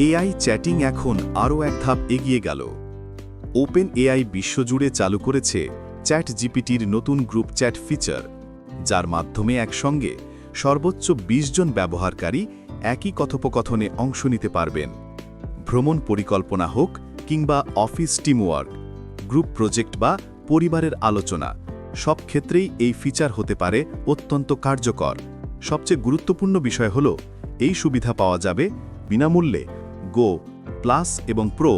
AI chatting এখন আরও এক ধাপ এগিয়ে গেল। ওপেন এআই বিশ্বজুড়ে চালু করেছে চ্যাট জিপিটির নতুন গ্রুপ চ্যাট ফিচার, যার মাধ্যমে একসঙ্গে সর্বোচ্চ ২০ জন ব্যবহারকারী একই কথোপকথনে অংশ নিতে পারবেন। ভ্রমণ পরিকল্পনা হোক কিংবা অফিস টিমওয়ার্ক, গ্রুপ প্রজেক্ট বা পরিবারের আলোচনা, সব ক্ষেত্রেই এই ফিচার হতে পারে অত্যন্ত কার্যকর। সবচেয়ে গুরুত্বপূর্ণ বিষয় হল, এই সুবিধা পাওয়া যাবে বিনামূল্যে গো প্লাস এবং প্রো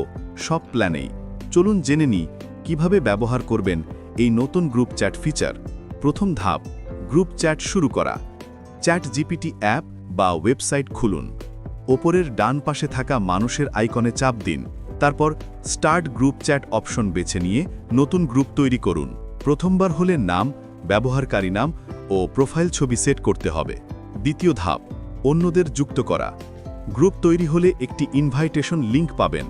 সব প্ল্যানেই চলুন জেনে নিই কীভাবে ব্যবহার করবেন এই নতুন গ্রুপ চ্যাট ফিচার প্রথম ধাপ গ্রুপ চ্যাট শুরু করা। চ্যাট জিপিটি অ্যাপ বা ওয়েবসাইট খুলুন। ওপরের ডান পাশে থাকা মানুষের আইকনে চাপ দিন। তারপর স্টার্ট গ্রুপ চ্যাট অপশন বেছে নিয়ে নতুন গ্রুপ তৈরি করুন। প্রথমবার হলে নাম, ব্যবহারকারী নাম ও প্রোফাইল ছবি সেট করতে হবে। দ্বিতীয় ধাপ, অন্যদের যুক্ত করা। গ্রুপ তৈরি হলে একটি ইনভাইটেশন লিংক পাবেন।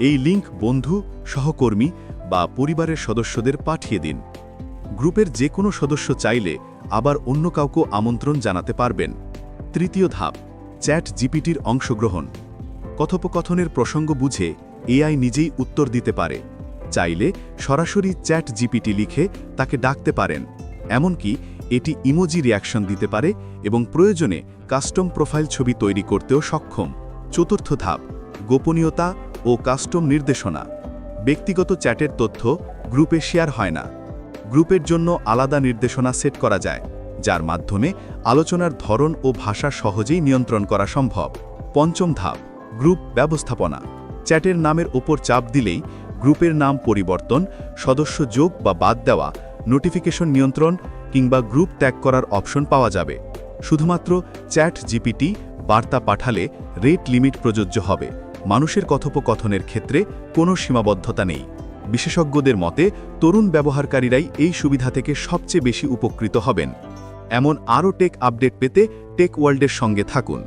এই লিংক বন্ধু, সহকর্মী বা পরিবারের সদস্যদের পাঠিয়ে দিন। গ্রুপের যে কোনো সদস্য চাইলে আবার অন্য কাউকে আমন্ত্রণ জানাতে পারবেন। তৃতীয় ধাপ, চ্যাট জিপিটির অংশগ্রহণ। কথোপকথনের প্রসঙ্গ বুঝে এআই নিজেই উত্তর দিতে পারে। চাইলে সরাসরি চ্যাট জিপিটি লিখে তাকে ডাকতে পারেন। এমনকি এটি ইমোজি রিয়াকশন দিতে পারে এবং প্রয়োজনে কাস্টম প্রোফাইল ছবি তৈরি করতেও সক্ষম। চতুর্থ ধাপ, গোপনীয়তা ও কাস্টম নির্দেশনা। ব্যক্তিগত চ্যাটের তথ্য গ্রুপে শেয়ার হয় না। গ্রুপের জন্য আলাদা নির্দেশনা সেট করা যায়, যার মাধ্যমে আলোচনার ধরন ও ভাষা সহজেই নিয়ন্ত্রণ করা সম্ভব। পঞ্চম ধাপ, গ্রুপ ব্যবস্থাপনা। চ্যাটের নামের ওপর চাপ দিলেই গ্রুপের নাম পরিবর্তন, সদস্য যোগ বা বাদ দেওয়া নোটিফিকেশন নিয়ন্ত্রণ কিংবা গ্রুপ ত্যাগ করার অপশন পাওয়া যাবে। শুধুমাত্র চ্যাট জিপিটি বার্তা পাঠালে রেট লিমিট প্রযোজ্য হবে। মানুষের কথোপকথনের ক্ষেত্রে কোনো সীমাবদ্ধতা নেই। বিশেষজ্ঞদের মতে, তরুণ ব্যবহারকারীরাই এই সুবিধা থেকে সবচেয়ে বেশি উপকৃত হবেন। এমন আরও টেক আপডেট পেতে টেক ওয়ার্ল্ডের সঙ্গে থাকুন।